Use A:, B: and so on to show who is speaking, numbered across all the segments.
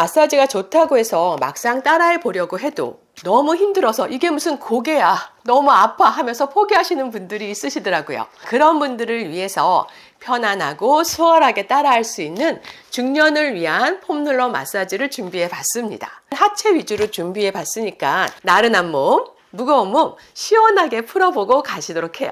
A: 마사지가 좋다고 해서 막상 따라해 보려고 해도 너무 힘들어서 이게 무슨 고개야, 너무 아파 하면서 포기하시는 분들이 있으시더라고요. 그런 분들을 위해서 편안하고 수월하게 따라할 수 있는 중년을 위한 폼롤러 마사지를 준비해 봤습니다. 하체 위주로 준비해 봤으니까 나른한 몸, 무거운 몸 시원하게 풀어보고 가시도록 해요.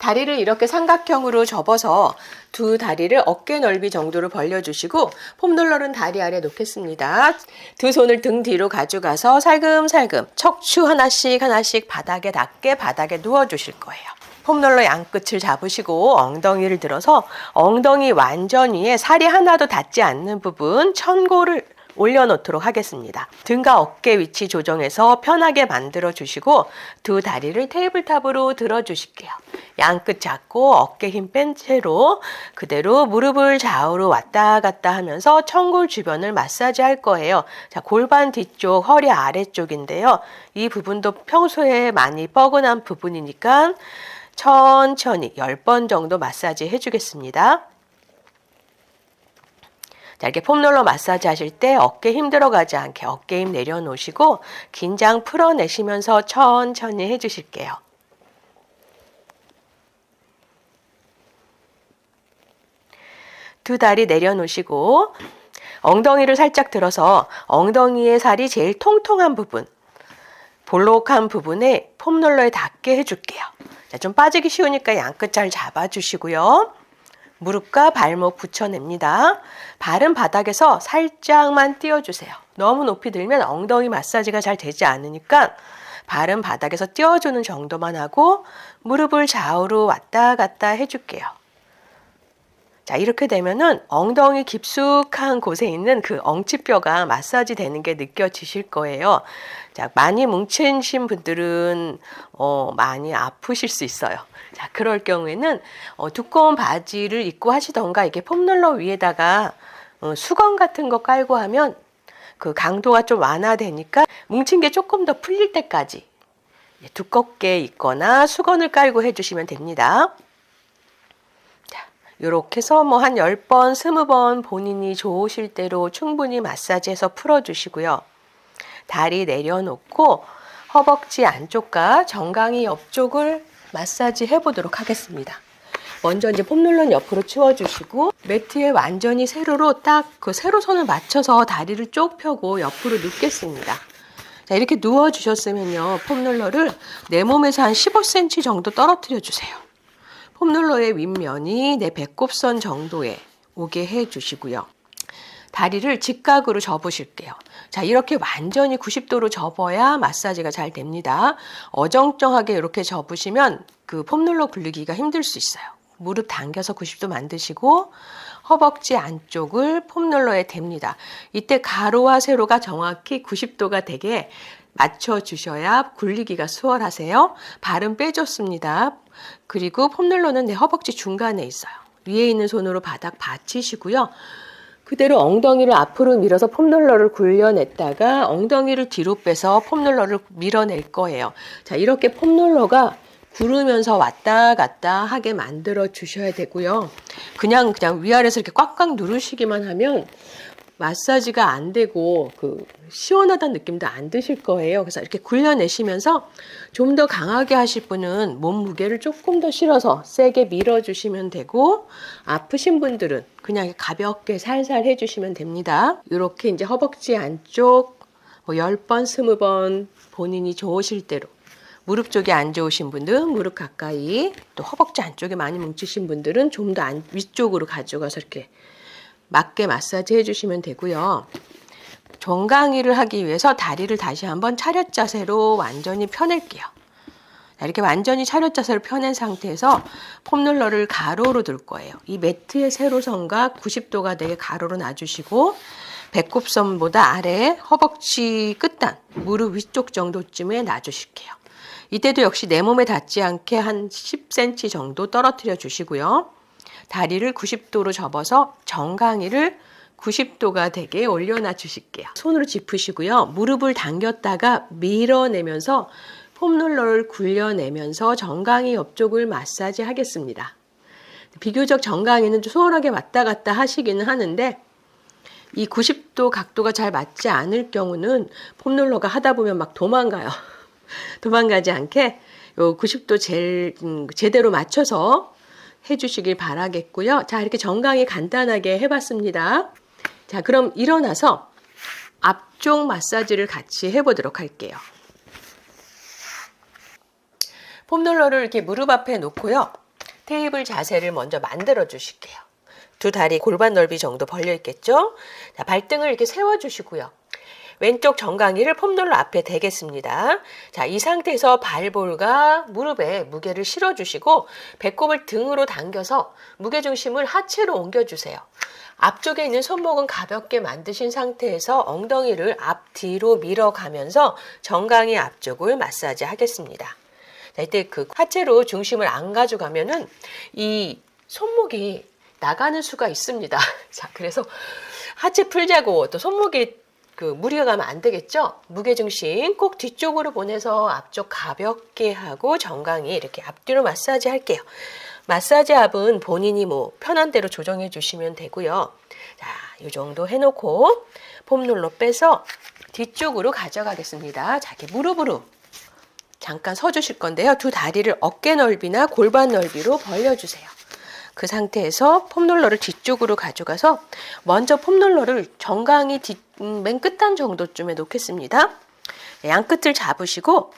A: 다리를 이렇게 삼각형으로 접어서 두 다리를 어깨 넓이 정도로 벌려주시고 폼롤러는 다리 아래 놓겠습니다. 두 손을 등 뒤로 가져가서 살금살금 척추 하나씩 하나씩 바닥에 닿게 바닥에 누워주실 거예요. 폼롤러 양끝을 잡으시고 엉덩이를 들어서 엉덩이 완전 위에 살이 하나도 닿지 않는 부분 천골을 올려놓도록 하겠습니다. 등과 어깨 위치 조정해서 편하게 만들어 주시고 두 다리를 테이블탑으로 들어 주실게요. 양끝 잡고 어깨 힘 뺀 채로 그대로 무릎을 좌우로 왔다 갔다 하면서 천골 주변을 마사지 할 거예요. 자, 골반 뒤쪽, 허리 아래쪽인데요. 이 부분도 평소에 많이 뻐근한 부분이니까 천천히 10번 정도 마사지 해주겠습니다. 자, 이렇게 폼롤러 마사지 하실 때 어깨 힘 들어 가지 않게 어깨 힘 내려놓으시고 긴장 풀어내시면서 천천히 해주실게요. 두 다리 내려놓으시고 엉덩이를 살짝 들어서 엉덩이의 살이 제일 통통한 부분 볼록한 부분에 폼롤러에 닿게 해줄게요. 자, 좀 빠지기 쉬우니까 양끝 잘 잡아주시고요. 무릎과 발목 붙여냅니다. 발은 바닥에서 살짝만 띄워주세요. 너무 높이 들면 엉덩이 마사지가 잘 되지 않으니까 발은 바닥에서 띄워주는 정도만 하고 무릎을 좌우로 왔다 갔다 해줄게요. 자, 이렇게 되면은 엉덩이 깊숙한 곳에 있는 그 엉치뼈가 마사지 되는 게 느껴지실 거예요. 자, 많이 뭉치신 분들은 어, 많이 아프실 수 있어요. 자, 그럴 경우에는 어, 두꺼운 바지를 입고 하시던가 이게 폼롤러 위에다가 어, 수건 같은 거 깔고 하면 그 강도가 좀 완화되니까 뭉친 게 조금 더 풀릴 때까지 두껍게 입거나 수건을 깔고 해주시면 됩니다. 이렇게 해서 뭐 한 10번, 20번 본인이 좋으실 대로 충분히 마사지해서 풀어주시고요. 다리 내려놓고 허벅지 안쪽과 정강이 옆쪽을 마사지 해보도록 하겠습니다. 먼저 이제 폼롤러 옆으로 치워주시고 매트에 완전히 세로로 딱 그 세로선을 맞춰서 다리를 쭉 펴고 옆으로 눕겠습니다. 자, 이렇게 누워주셨으면요. 폼롤러를 내 몸에서 한 15cm 정도 떨어뜨려 주세요. 폼롤러의 윗면이 내 배꼽선 정도에 오게 해주시고요. 다리를 직각으로 접으실게요. 자, 이렇게 완전히 90도로 접어야 마사지가 잘 됩니다. 어정쩡하게 이렇게 접으시면 그 폼롤러 굴리기가 힘들 수 있어요. 무릎 당겨서 90도 만드시고 허벅지 안쪽을 폼롤러에 댑니다. 이때 가로와 세로가 정확히 90도가 되게 맞춰주셔야 굴리기가 수월하세요. 발은 빼줬습니다. 그리고 폼롤러는 내 허벅지 중간에 있어요. 위에 있는 손으로 바닥 받치시고요. 그대로 엉덩이를 앞으로 밀어서 폼롤러를 굴려냈다가 엉덩이를 뒤로 빼서 폼롤러를 밀어낼 거예요. 자, 이렇게 폼롤러가 구르면서 왔다 갔다 하게 만들어 주셔야 되고요. 그냥 그냥 위아래서 이렇게 꽉꽉 누르시기만 하면 마사지가 안 되고 그 시원하다는 느낌도 안 드실 거예요. 그래서 이렇게 굴려내시면서 좀 더 강하게 하실 분은 몸 무게를 조금 더 실어서 세게 밀어주시면 되고 아프신 분들은 그냥 가볍게 살살 해주시면 됩니다. 이렇게 이제 허벅지 안쪽 뭐 10번, 20번 본인이 좋으실 대로 무릎 쪽이 안 좋으신 분들은 무릎 가까이 또 허벅지 안쪽에 많이 뭉치신 분들은 좀 더 위쪽으로 가져가서 이렇게 맞게 마사지 해주시면 되고요. 정강이를 하기 위해서 다리를 다시 한번 차렷 자세로 완전히 펴낼게요. 이렇게 완전히 차렷 자세로 펴낸 상태에서 폼롤러를 가로로 둘 거예요. 이 매트의 세로선과 90도가 되게 가로로 놔주시고 배꼽선보다 아래 허벅지 끝단, 무릎 위쪽 정도쯤에 놔주실게요. 이때도 역시 내 몸에 닿지 않게 한 10cm 정도 떨어뜨려 주시고요. 다리를 90도로 접어서 정강이를 90도가 되게 올려놔 주실게요. 손으로 짚으시고요. 무릎을 당겼다가 밀어내면서 폼롤러를 굴려내면서 정강이 옆쪽을 마사지 하겠습니다. 비교적 정강이는 좀 수월하게 왔다 갔다 하시기는 하는데 이 90도 각도가 잘 맞지 않을 경우는 폼롤러가 하다 보면 막 도망가요. 도망가지 않게 요 90도 제, 음, 제대로 맞춰서 해주시길 바라겠고요. 자, 이렇게 정강이 간단하게 해봤습니다. 자, 그럼 일어나서 앞쪽 마사지를 같이 해보도록 할게요. 폼롤러를 이렇게 무릎 앞에 놓고요. 테이블 자세를 먼저 만들어 주실게요. 두 다리 골반 넓이 정도 벌려 있겠죠? 자, 발등을 이렇게 세워 주시고요. 왼쪽 정강이를 폼롤러 앞에 대겠습니다. 자, 이 상태에서 발볼과 무릎에 무게를 실어 주시고 배꼽을 등으로 당겨서 무게 중심을 하체로 옮겨 주세요. 앞쪽에 있는 손목은 가볍게 만드신 상태에서 엉덩이를 앞뒤로 밀어가면서 정강이 앞쪽을 마사지 하겠습니다. 자, 이때 그 하체로 중심을 안 가져가면은 이 손목이 나가는 수가 있습니다. 자, 그래서 하체 풀자고 또 손목이 그 무리가 가면 안 되겠죠? 무게 중심 꼭 뒤쪽으로 보내서 앞쪽 가볍게 하고 정강이 이렇게 앞뒤로 마사지 할게요. 마사지 압은 본인이 뭐 편한 대로 조정해 주시면 되고요. 자, 이 정도 해놓고 폼롤러 빼서 뒤쪽으로 가져가겠습니다. 자, 이렇게 무릎으로 잠깐 서주실 건데요. 두 다리를 어깨 넓이나 골반 넓이로 벌려주세요. 그 상태에서 폼롤러를 뒤쪽으로 가져가서 먼저 폼롤러를 정강이 뒤, 음, 맨 끝단 정도쯤에 놓겠습니다. 양 끝을 잡으시고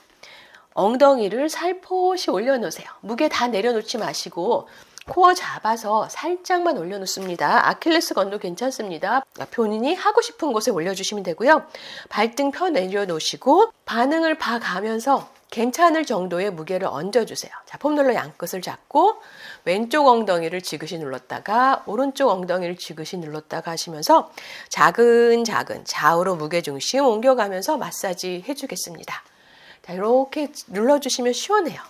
A: 엉덩이를 살포시 올려놓으세요. 무게 다 내려놓지 마시고 코어 잡아서 살짝만 올려놓습니다. 아킬레스 건도 괜찮습니다. 본인이 하고 싶은 곳에 올려주시면 되고요. 발등 펴 내려놓으시고 반응을 봐가면서 괜찮을 정도의 무게를 얹어주세요. 자, 폼롤러 양끝을 잡고 왼쪽 엉덩이를 지그시 눌렀다가 오른쪽 엉덩이를 지그시 눌렀다가 하시면서 작은 작은 좌우로 무게중심 옮겨가면서 마사지 해주겠습니다. 자, 이렇게 눌러주시면 시원해요.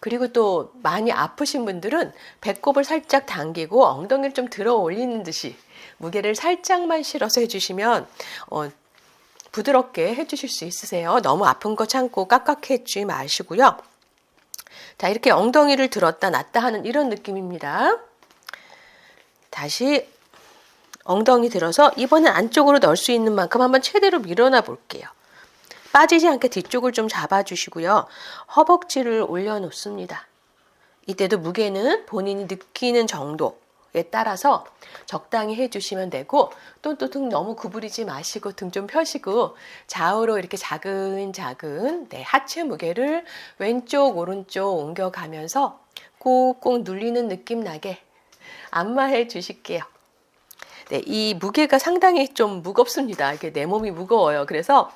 A: 그리고 또 많이 아프신 분들은 배꼽을 살짝 당기고 엉덩이를 좀 들어 올리는 듯이 무게를 살짝만 실어서 해주시면 어, 부드럽게 해주실 수 있으세요. 너무 아픈 거 참고 깍깍해주지 마시고요. 자, 이렇게 엉덩이를 들었다 놨다 하는 이런 느낌입니다. 다시 엉덩이 들어서 이번엔 안쪽으로 넣을 수 있는 만큼 한번 최대로 밀어놔 볼게요. 빠지지 않게 뒤쪽을 좀 잡아주시고요. 허벅지를 올려놓습니다. 이때도 무게는 본인이 느끼는 정도 에 따라서 적당히 해주시면 되고 또또등 너무 구부리지 마시고 등 좀 펴시고 좌우로 이렇게 작은 작은 네, 하체 무게를 왼쪽 오른쪽 옮겨가면서 꾹꾹 눌리는 느낌 나게 안마해 주실게요. 네, 이 무게가 상당히 좀 무겁습니다. 이게 내 몸이 무거워요. 그래서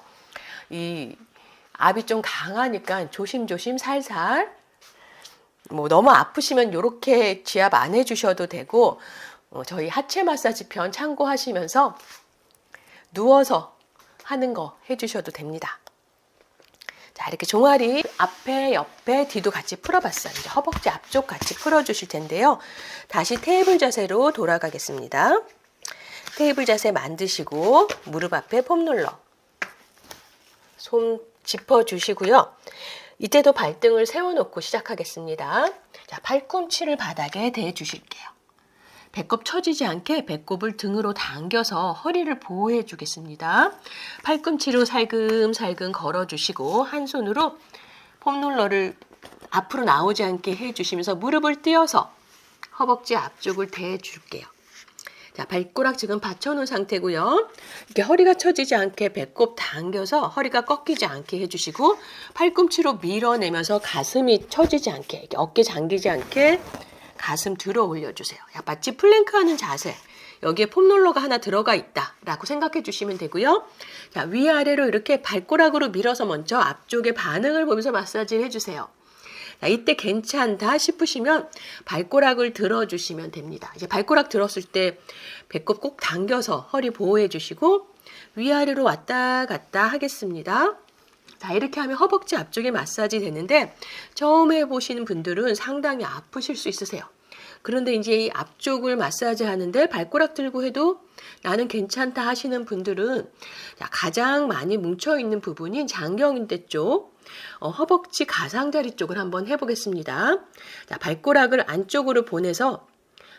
A: 이 압이 좀 강하니까 조심조심 살살 뭐 너무 아프시면 이렇게 지압 안 해주셔도 되고 어, 저희 하체 마사지 편 참고하시면서 누워서 하는 거 해주셔도 됩니다. 자 이렇게 종아리 앞에 옆에 뒤도 같이 풀어봤어요. 이제 허벅지 앞쪽 같이 풀어주실 텐데요. 다시 테이블 자세로 돌아가겠습니다. 테이블 자세 만드시고 무릎 앞에 폼롤러 손 짚어주시고요. 이때도 발등을 세워놓고 시작하겠습니다. 자, 팔꿈치를 바닥에 대주실게요. 배꼽 처지지 않게 배꼽을 등으로 당겨서 허리를 보호해 주겠습니다. 팔꿈치로 살금살금 걸어주시고 한 손으로 폼롤러를 앞으로 나오지 않게 해주시면서 무릎을 띄어서 허벅지 앞쪽을 대줄게요. 자, 발꼬락 지금 받쳐놓은 상태고요. 이렇게 허리가 처지지 않게 배꼽 당겨서 허리가 꺾이지 않게 해주시고 팔꿈치로 밀어내면서 가슴이 처지지 않게 어깨 잠기지 않게 가슴 들어 올려주세요. 야, 마치 플랭크 하는 자세. 여기에 폼롤러가 하나 들어가 있다라고 생각해 주시면 되고요. 자, 위아래로 이렇게 발꼬락으로 밀어서 먼저 앞쪽에 반응을 보면서 마사지를 해주세요. 자, 이때 괜찮다 싶으시면 발꼬락을 들어주시면 됩니다. 이제 발꼬락 들었을 때 배꼽 꼭 당겨서 허리 보호해 주시고 위아래로 왔다 갔다 하겠습니다. 자, 이렇게 하면 허벅지 앞쪽에 마사지 되는데 처음 해보시는 분들은 상당히 아프실 수 있으세요. 그런데 이제 이 앞쪽을 마사지 하는데 발가락 들고 해도 나는 괜찮다 하시는 분들은 자, 가장 많이 뭉쳐 있는 부분인 장경인대 쪽, 어, 허벅지 가상다리 쪽을 한번 해보겠습니다. 자, 발가락을 안쪽으로 보내서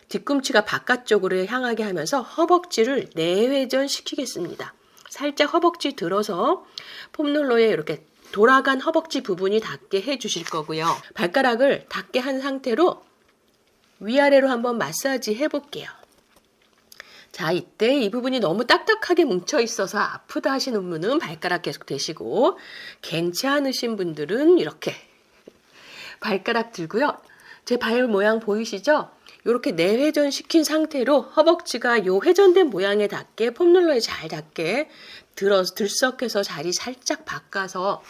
A: 뒤꿈치가 바깥쪽으로 향하게 하면서 허벅지를 내회전 시키겠습니다. 살짝 허벅지 들어서 폼롤러에 이렇게 돌아간 허벅지 부분이 닿게 해주실 거고요. 발가락을 닿게 한 상태로 위아래로 한번 마사지 해볼게요. 자, 이때 이 부분이 너무 딱딱하게 뭉쳐 있어서 아프다 하시는 분은 발가락 계속 대시고, 괜찮으신 분들은 이렇게 발가락 들고요. 제 발 모양 보이시죠? 이렇게 내회전 시킨 상태로 허벅지가 요 회전된 모양에 닿게 폼롤러에 잘 닿게 들어 들썩해서 자리 살짝 바꿔서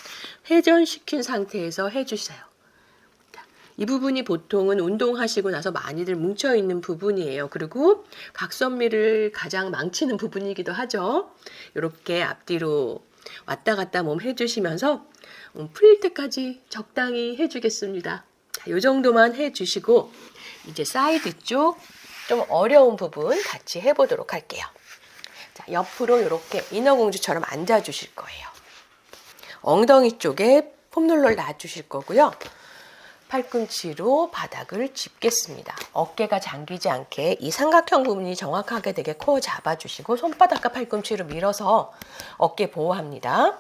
A: 회전시킨 상태에서 해주세요. 이 부분이 보통은 운동하시고 나서 많이들 뭉쳐 있는 부분이에요. 그리고 각선미를 가장 망치는 부분이기도 하죠. 이렇게 앞뒤로 왔다 갔다 몸 해주시면서 음, 풀릴 때까지 적당히 해주겠습니다. 자, 이 정도만 해주시고 이제 사이드 쪽 좀 어려운 부분 같이 해보도록 할게요. 자, 옆으로 이렇게 인어공주처럼 앉아주실 거예요. 엉덩이 쪽에 폼롤러를 놔주실 거고요. 팔꿈치로 바닥을 짚겠습니다. 어깨가 잠기지 않게 이 삼각형 부분이 정확하게 되게 코어 잡아주시고 손바닥과 팔꿈치로 밀어서 어깨 보호합니다.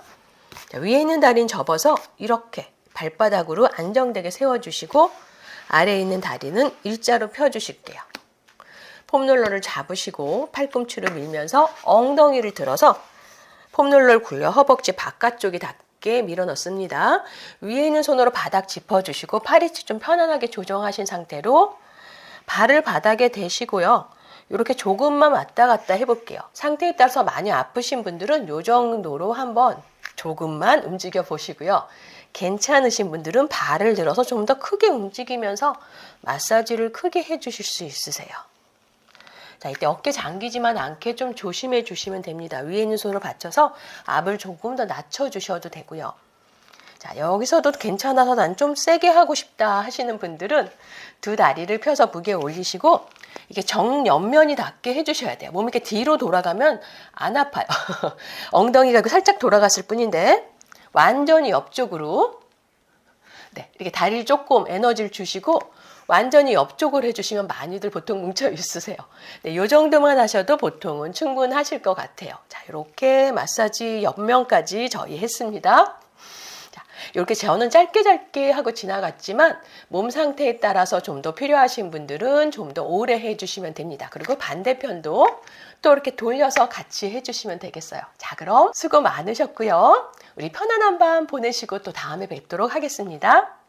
A: 자, 위에 있는 다리는 접어서 이렇게 발바닥으로 안정되게 세워주시고 아래에 있는 다리는 일자로 펴주실게요. 폼롤러를 잡으시고 팔꿈치로 밀면서 엉덩이를 들어서 폼롤러를 굴려 허벅지 바깥쪽이 닿게 밀어 넣습니다. 위에 있는 손으로 바닥 짚어주시고 팔위치 좀 편안하게 조정하신 상태로 발을 바닥에 대시고요. 이렇게 조금만 왔다 갔다 해볼게요. 상태에 따라서 많이 아프신 분들은 이 정도로 한번 조금만 움직여 보시고요. 괜찮으신 분들은 발을 들어서 좀 더 크게 움직이면서 마사지를 크게 해주실 수 있으세요. 자, 이때 어깨 잠기지만 않게 좀 조심해 주시면 됩니다. 위에 있는 손을 받쳐서 압을 조금 더 낮춰 주셔도 되고요. 자, 여기서도 괜찮아서 난 좀 세게 하고 싶다 하시는 분들은 두 다리를 펴서 무게 올리시고 이게 정옆면이 닿게 해주셔야 돼요. 몸이 이렇게 뒤로 돌아가면 안 아파요. 엉덩이가 살짝 돌아갔을 뿐인데 완전히 옆쪽으로 네, 이렇게 다리를 조금 에너지를 주시고 완전히 옆쪽으로 해주시면 많이들 보통 뭉쳐 있으세요. 네, 이 정도만 하셔도 보통은 충분하실 것 같아요. 자, 이렇게 마사지 옆면까지 저희 했습니다. 자, 이렇게 저는 짧게 짧게 하고 지나갔지만 몸 상태에 따라서 좀 더 필요하신 분들은 좀 더 오래 해주시면 됩니다. 그리고 반대편도 또 이렇게 돌려서 같이 해주시면 되겠어요. 자, 그럼 수고 많으셨고요. 우리 편안한 밤 보내시고 또 다음에 뵙도록 하겠습니다.